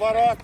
ворот.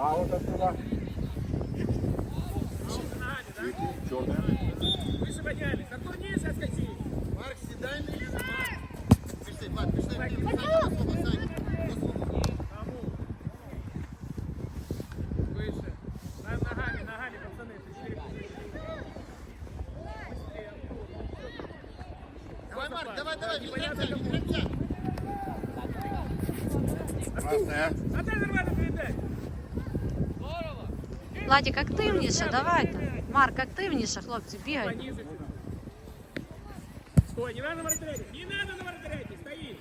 А вот отсюда. Руки ногами, да? Черная. Выше поднялись. Артур, ниже отскочи. Марк, сідай на ліву, Марк. Пішли, Влад, пішли. Владик, активніше, давайте. Марк, активніше, хлопці, бігайте. Пониже. Стой, не надо на вратаряке. Не надо на вратаряке. Стои.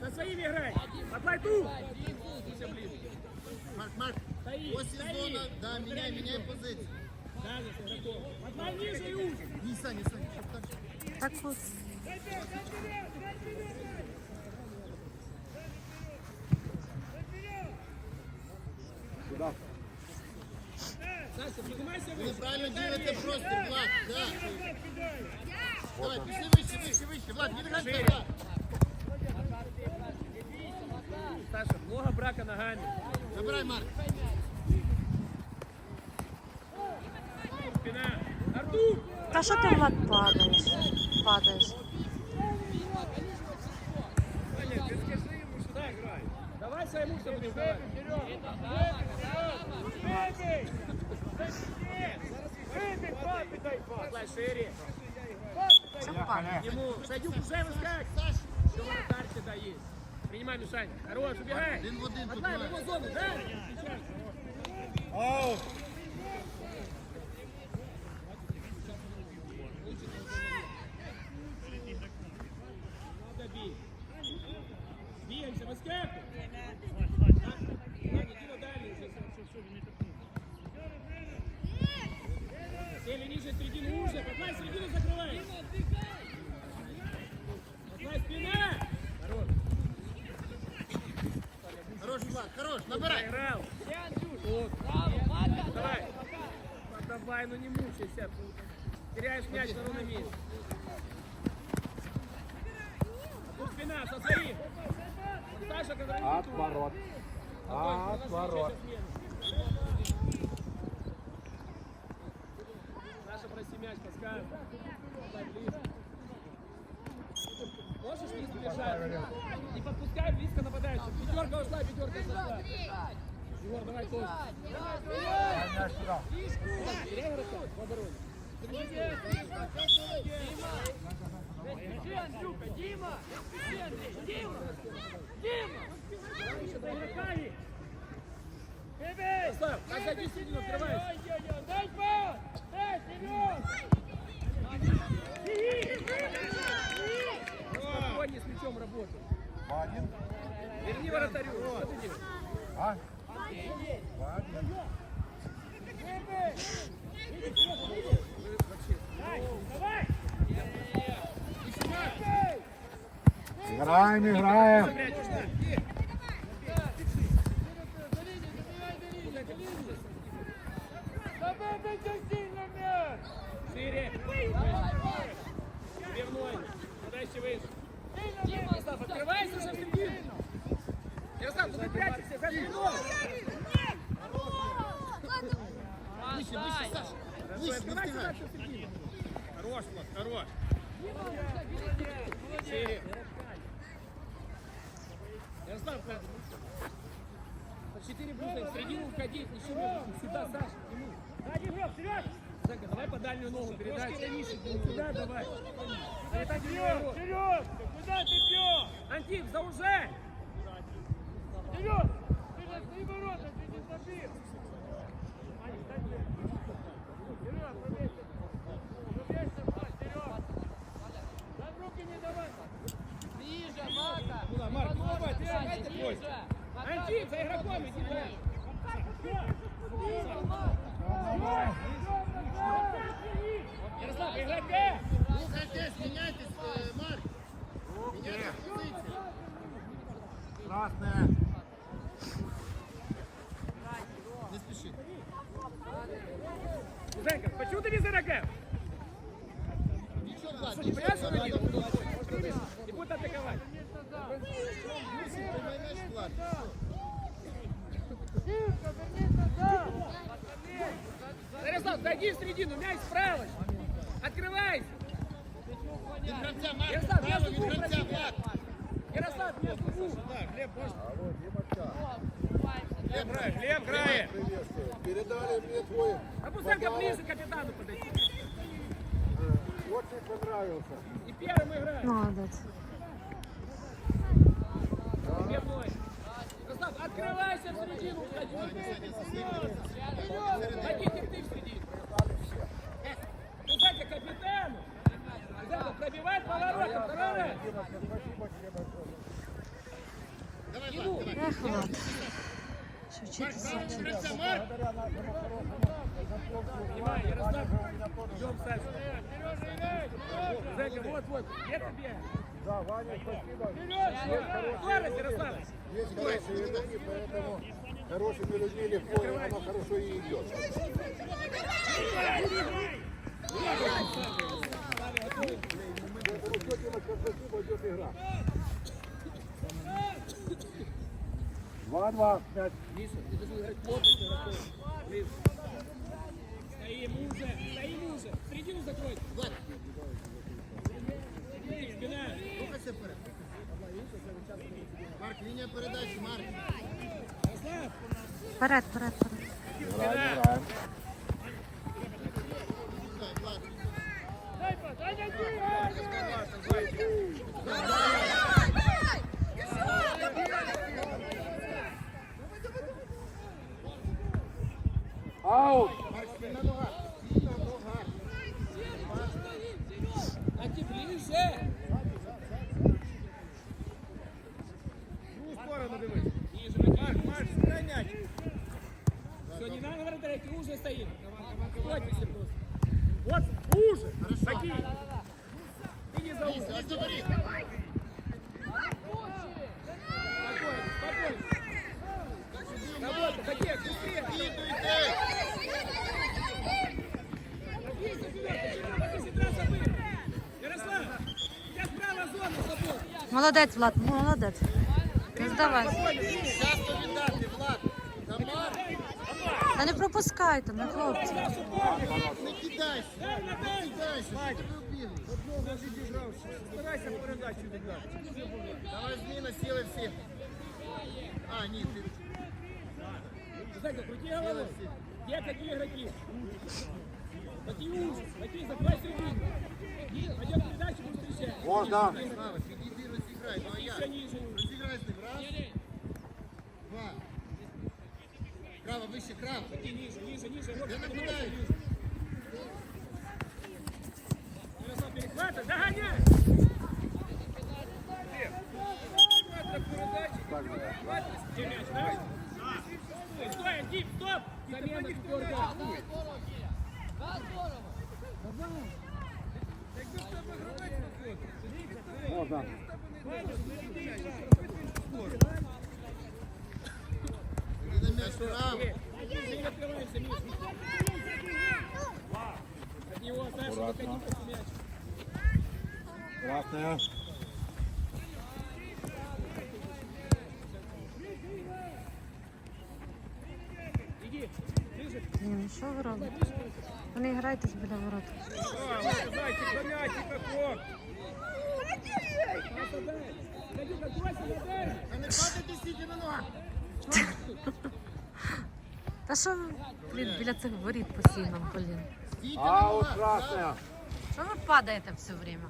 Со своими играй. Отдай ту. Еще ближе. Марк, Марк. Стои. Ось стои. зона, да, міняй, міняй позицію. Да, Настя, готов. Отдай ниже и уже. Ні, Саня, Саня, щоб так. Так от. Настя, поднимайся Ви выше. правильно ділите простір, Влад, да. Давай, пішли вище, вище, вище. Влад, від гравця, Шире. Влад. Саша, много брака ногами. Забирай, Марк. Спина. Артур. Та що ти, Влад, падаєш? Падаєш. Ваня, ты скажи ему, сюда играй. Давай своему, что будем давать. Подлай шире. Ему. Садюк уже выскак. Саш, Все вратарь всегда есть. Принимай, Мишань. Хорош, убегай. один в один Влад. его зону, да? Сейчас. Оу. Надо бить. Двигаемся, выскакивай. Ваня, Дима, дальний уже. Все, все, все. Сели ниже середину уже. Подлай середину закрывай. Подлай спина. Хорош. Хорош, Влад, хорош, набирай. Проиграл. Вот. Давай. Давай, ну не мучайся. Теряешь мяч на ровном месте. Тут спина, со своим. Саша, когда Отворот. Отворот. Саша, проси мяч, ближе. Можешь близко держать? Не подпускай близко нападающих. Пятерка ушла, пятерка зашла. Егор, давай тоже. Мяч сюда. Теряй игрока в обороне. Еще за игроками. Оставь, отойди в середину, открывайся. Спокойнее с мячом работай. Один. Верни вратарю. Что ты делаешь? А? Играем, играем. Шире. Верной. Подальше выше. Дима, открывайся, чтобы Ярослав, ты прячешься за спиной. Выше, выше, Саша. Выше, втягай. дальше в середину. Хорош, Влад, хорош. Шире. Ярослав? По четыре блюда в середину входить, еще. Сюда, Саша, к нему. Сзади игрок, вперед! Женька, давай по дальнюю ногу передай. Сюда давай. Вперед, вперед! Куда ты бьешь? Антип, заужай! Вперед! Ты же свои ворота, ты не забил! Вперед, пробейся! Пробейся, вперед! Там руки не давай! Ближе, Марка! Куда, Марк, ну давай, ты Сзади, опять ближе! такой. Антип, за игроком иди, да. Ярослав, игрока! Рухайтесь, меняйтесь, э, Марк. Меняйте позиции. Красне. Не спеши. Женька, почему ты? Ничего, Влад, Что, не понимаешь, что они. И будет атаковать. Ярослав, зайди в середину, мяч справа. Открывайся. Ярослав, между двух. Ярослав, между двух. Глеб, можешь? Глеб, грай, Глеб, грай. Приветствую. Передали мне твой А пускай-ка ближе к капитану подойти. Очень понравился. И первым играем. Молодець. Пивной. Ярослав, открывайся в середину. входи. Войдите ты в середину. Пускай-ка капитану. Ребята, пробивать поворотом. Раз. Давай, Влад, давай. Вчитися. Зайка, вот. Где ты бегаешь? Да, Ваня, спасибо. Скорость, Ярослав. Есть хорошие люди, поэтому хорошими людьми легко, и оно хорошо и идет. Поэтому все делать как спасибо, идет игра. Два-два. Мяч. Миша, ты должен играть плотно с игроком. Ближе. Стоим уже, стоим уже. Середину закрой. Влад, Спина. рухайся вперед. Марк, линия передачи, Марк. Ярослав. Вперед, вперед, вперед. Играем, играем. Давай, Влад. Аут. Марк, спина нога. Спина нога. А ты ближе. Другу сторону дивись. Ниже, Марк, Марк, сюда мяч. Все, не надо вратаря, ты уже стоим. Хватайся просто. Вот, уже. Такие. Ты не за Молодець, Влад, молодець. Не здавайся. Часто віддати, Влад. Та Марк, Та не пропускайте, ну хлопці. не кидайся. Дай на Не день. кидайся, що тебе вбігли. Старайся в передачу віддати. Давай зміна, сіли всі. А, ні, ти Зайка, крути голову. Где какие игроки? Какие ужас. Какие, закрой середину. Пойдем передачу, будем встречать. Можно. Слава, підійди, розіграй. Ну а як? Еще ниже. Розіграй з ним. Раз, два. Право, вище, крав. Иди ниже, ниже, ниже. Вот, Я поднимайся наблюдаю. ниже. Ярослав, перехватывай, догоняй. Где мяч, давай. Стой, стой, Антип, стоп! Замена четвертая. Можно. Іди на м'яч вправо. Ты не открываемся, Миш. Иди, ближе. Ні, що ви робите? Ви не грайтесь біля ворот. Зайчик, за Та не падайте, стійте на ногах. Та що ви, блін, біля цих воріт постійно, блін? Стійте на Аут ногах. красная. Що ви падаєте все время?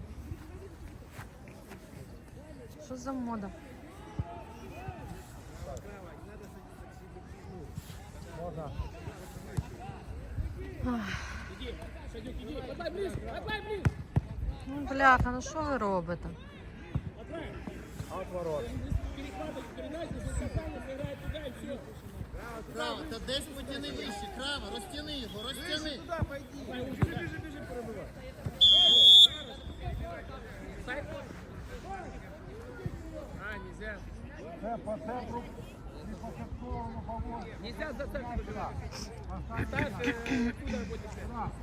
Що за мода? Иди, Садюк, иди. Поддай ближе, поддай ближе. Ну, бляха, ну що ви робите? Все. Право, та десь потяни вище. Краво, розтяни його, розтяни. Сайт. А, нельзя. Це по центру. Не по центру, по. Нельзя за центр выбивать. Ставь, э, откуда будет мяч.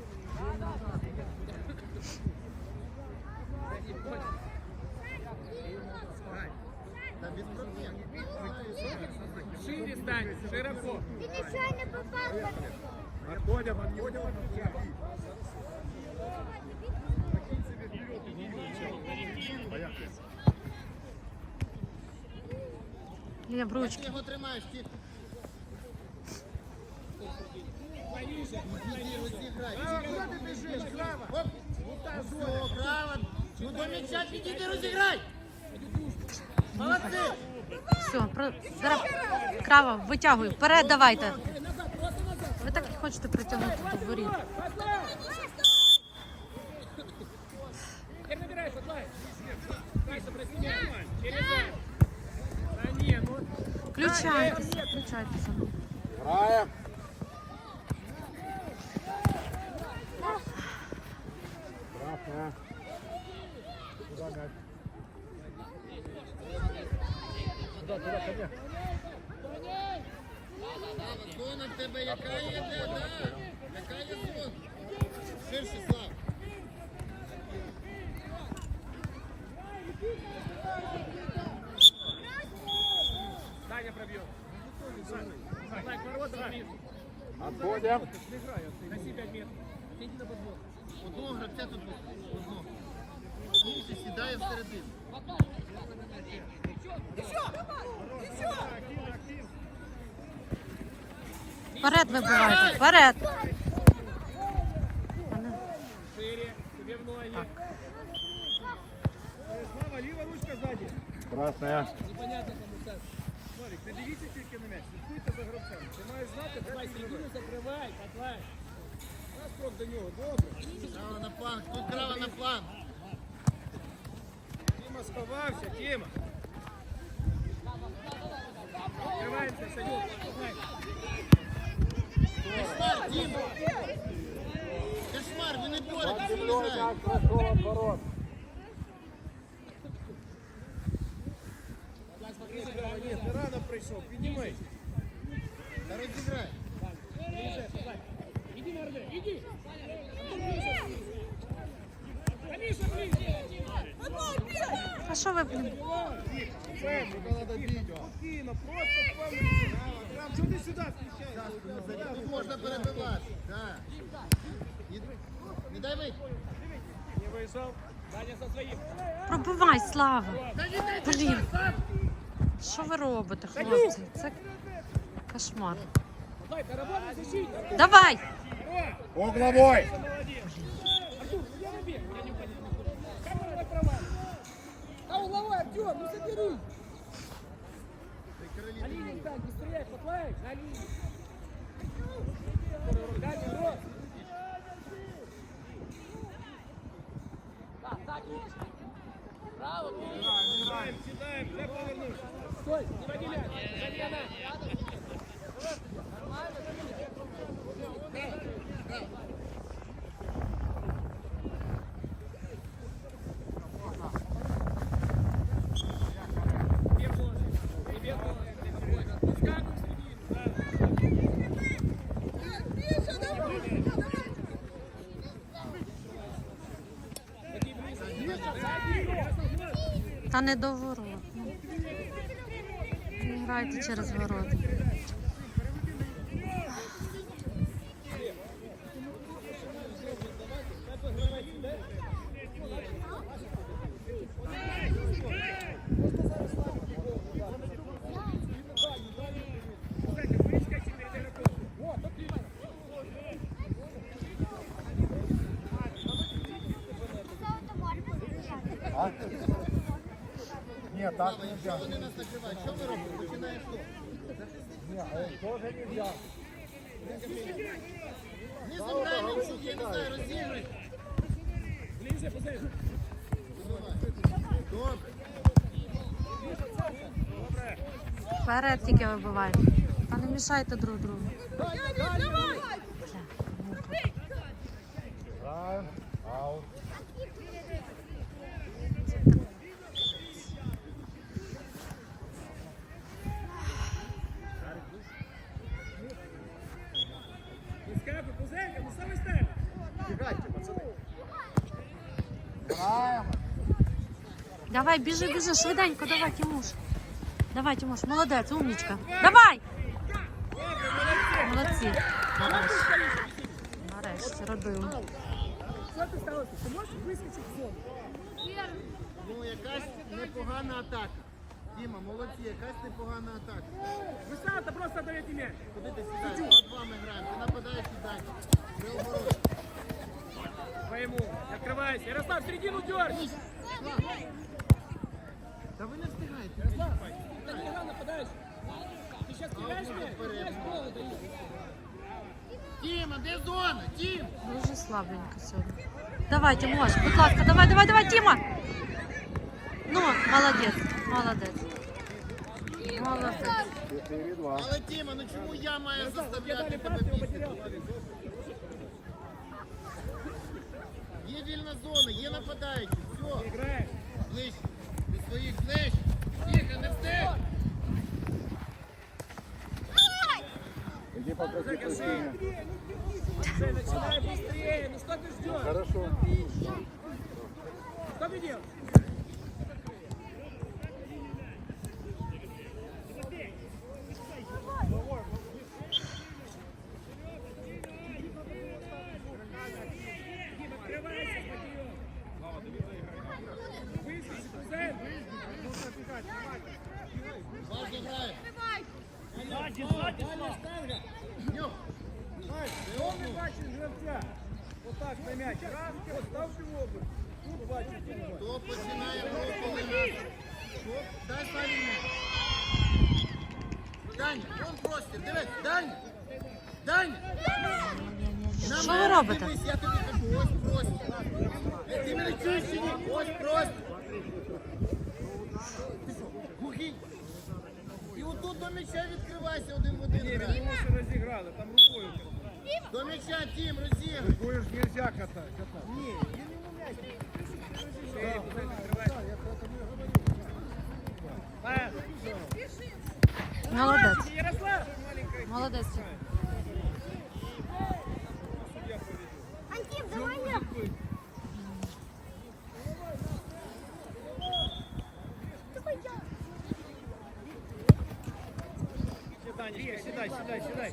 Шире стань, широко. Ты нечаянно попал Отходим, отходим. Лія, Як ти бручки. його тримаєш, ті. Повише. Іди, розіграй. Куди ти біжиш? Краво. Оп. Все, краво. Ну до м'яча підійди, розіграй. Молодці. Все, про... зараз крава, витягуй. Вперед давайте. Ви так і хочете притягнути до воріт. Поддай. Теперь набирай, поддай. Туда, туда, ко мне. Зона в тебе яка є, де, да? Яка є зона? Ширше, Слав. Даня пробьет. Сань, к воротам вниз. Отходим. Носи 5 метров. Иди на подбор. Одного гравця тут одного. Інший сідає всередину. Вперед вибивайте, вперед. Шире. Тебе в ноги. Красная. Непонятно, кому так. Славік, не дивіться тільки на м'яч, слідкуйте за гравцем. Ти маєш знати, де Давай ти середину граєш. закрывай, поддай. Раз крок до нього, добре. Право на план. Тут право на план. Тіма сховався, Тіма. Открываемся, Санек. Поддай. Кошмар, Дім. Кошмар, ви не боретесь, ви не Землей граєте. мяч прошел от ворот. Ні, ти рано прийшов, піднімай. Та розіграй. А що ви, блін? Спокійно, просто впевнений. Грам, чого ти сюди включаєш? Тут можна перебивати. Да. І- Не дай вийти. Не вийшов. Даня со своим. Пробивай, Слава. Блін. Що ви робите, хлопці? Це кошмар. Поддай, ты работай, защитник. Давай! Угловой. Артур, угловой, Артем, ну соберись. На линии так, быстрее, подплавь, на линии. Даня, рот. Да, так, Миша. Браво, Кирилл. Сідаємо, сідаємо, вже повернувся. Стой, не води мяч. Сзади Та не до ворот. Не грайте через ворота. Якщо вони нас накривають, що ми робимо? Починаєш тут. Ні, земля нічого, я не знаю, розігруй. Лізе, позив. Добре. Вперед тільки вибивайте. Та не мішайте друг другу. Давай! Аут. Давай, біжи, біжи, швиденько, давай, Тимуш. Давай, Тимуш, молодець, умнічка. Давай! Молодці. Нарешті. Нарешті, родили. Що ти сталося? Ти можеш вискочити в зону? Ну, якась непогана атака. Діма, молодці, якась непогана атака. Висата просто даєте м'яч. Куди ти сідаєш? По-два ми граємо. Ти нападаєш і дай. Ми оборот. Твоему. Открывайся. Ярослав, в середину дерни. Та ви не встигаєте. Ярослав, ты не играл, нападаешь. Ты сейчас кидаешь мяч, кидаешь голову даешь. Діма, де зона? Дім! Дуже слабенько сьогодні. Давай, Тимош, будь ласка, давай, давай, давай, Тіма! Ну, молодець, молодець. Молодець. Чотири, два. Але Діма, ну чому я маю Я заставляти дали тебе пас, его бігти? потерял. Є вільна зона, є нападаючі. Все, Играешь. ближче. Своїх ближче. Тихо, не встиг. Иди попроси прощения. Начинай быстрее. Ну что ты ждешь? Хорошо. Что ты делаешь? чи ні? Ось простір. Ти що, глухий? І отут до м'яча відкривайся один в один Ні, грай. йому ще розіграли, там рукою. До м'яча, Тім, розігруй. Будешь нельзя катать. Ні, він йому м'яч. Пас. Молодець, Ярослав. молодець.